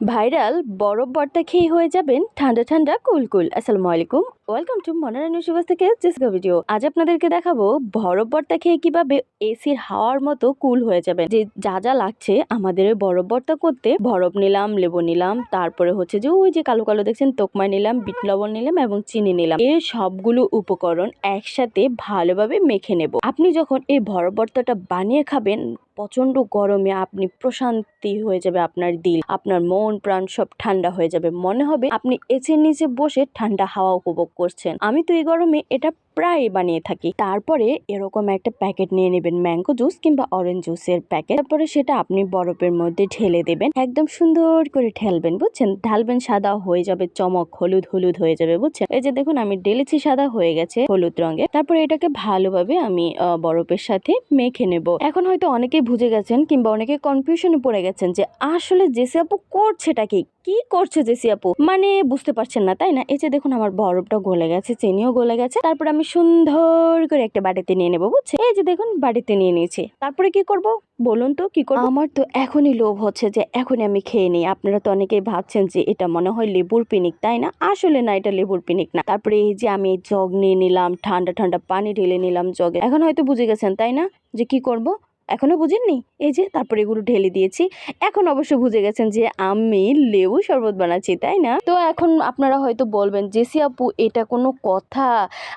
Viral বরফ ভর্তা খেয়ে হয়ে যাবেন ঠান্ডা ঠান্ডা কুল কুল আসসালামু আলাইকুম। ওয়েলকাম টু মনারা নিউজ সুবাস থেকে জেসিকা ভিডিও আজ আপনাদেরকে দেখাবো বরফ ভর্তা খেয়ে কীভাবে এসির হাওয়ার মতো কুল হয়ে যাবে যে যা যা লাগছে আমাদের ওই বরফ ভর্তা করতে, বরফ নিলাম, লেবু নিলাম, তারপরে হচ্ছে যে ওই যে কালো কালো দেখছেন তোকমা নিলাম, বিট লবণ নিলাম এবং চিনি নিলাম। এই সবগুলো উপকরণ একসাথে ভালোভাবে মেখে নেব। আপনি যখন এই বরফ ভর্তাটা বানিয়ে খাবেন প্রচণ্ড গরমে আপনি প্রশান্তি হয়ে যাবে আপনার দিল। আপনার মন, প্রাণ সব ঠান্ডা হয়ে যাবে। মনে হবে আপনি এসির নিচে বসে ঠান্ডা হাওয়া উপভোগ করছেন। আমি তো এই গরমে এটা প্রায় বানিয়ে থাকি। তারপরে এরকম একটা প্যাকেট নিয়ে নেবেন ম্যাঙ্গো জুস কিংবা অরেঞ্জ জুসের প্যাকেট তারপরে সেটা আপনি বরফের মধ্যে ঢেলে দেবেন। একদম সুন্দর করে ঢেলবেন, বুঝছেন? ঢালবেন, সাদা হয়ে যাবে, চমক হলুদ হলুদ হয়ে যাবে, বুঝছেন? এই যে দেখুন, আমি ঢেলেছি সাদা হয়ে গেছে হলুদ রঙের তারপরে এটাকে ভালোভাবে আমি বরফের সাথে মেখে নেব। এখন হয়তো অনেকেই বুঝে গেছেন কিংবা অনেকে কনফিউশনে পড়ে গেছেন যে আসলে জেসি আপু করছেটা কি? কি করছে জেসি আপু? মানে বুঝতে পারছেন না, তাই না? এই যে দেখুন, আমার বরফটা গলে গেছে, চিনিও গলে গেছে। তারপর আমি সুন্দর করে একটা বাড়িতে নিয়ে নেব, বুঝছে? এই যে দেখুন বাড়িতে নিয়ে নিয়েছি। তারপরে কি করব? বলুন তো, কি করব? আমার তো এখনই লোভ হচ্ছে যে এখনই আমি খেয়ে নিই। আপনারা তো অনেকেই ভাবছেন যে এটা মনে হয় লেবুর পিনিক, তাই না? আসলে না, এটা লেবুর পিনিক না। তারপরে এই যে আমি জগ নিয়ে নিলাম, ঠান্ডা ঠান্ডা পানি ঢেলে নিলাম জগে। এখন হয়তো বুঝে গেছেন, তাই না? যে কি করব? এখনও বুঝেননি? এই যে, তারপরে এগুলো ঢেলে দিয়েছি। এখন অবশ্য বুঝে গেছেন যে, আমি লেবু শরবত বানাচ্ছি, তাই না? তো এখন আপনারা হয়তো বলবেন, জেসি আপু, এটা কোনো কথা।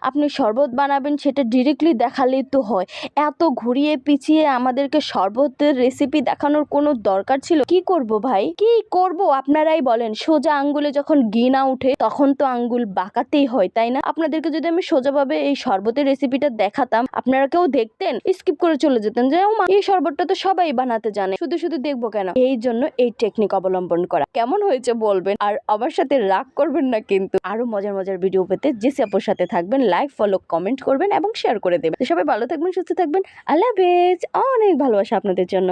আপনি শরবত বানাবেন, সেটা ডিরেক্টলি দেখালেই তো হয়। এত ঘুরিয়ে পিছিয়ে আমাদেরকে শরবতের রেসিপি দেখানোর কোনো দরকার ছিল? কি করব ভাই? কি করব? আপনারাই বলেন। সোজা আঙ্গুলে যখন ঘি না উঠে, তখন তো আঙ্গুল বাঁকাতেই হয়, তাই না? আপনাদেরকে যদি আমি সোজাভাবে এই শরবতের রেসিপিটা দেখাতাম, আপনারা কেউ দেখতেন? স্কিপ করে চলে যেতেন। যে "ও মা, এই শরবতটা তো সবাই বানাতে জানে শুধু শুধু দেখব কেন? এই জন্য এই টেকনিক অবলম্বন করা। কেমন হয়েছে বলবেন? আর আমার সাথে রাগ করবেন না কিন্তু। আরও মজার মজার ভিডিও পেতে যে আপুর সাথে থাকবেন লাইক ফলো কমেন্ট করবেন এবং শেয়ার করে দেবেন। সবাই ভালো থাকবেন সুস্থ থাকবেন। আল্লাহ হাফেজ। অনেক ভালোবাসা আপনাদের জন্য।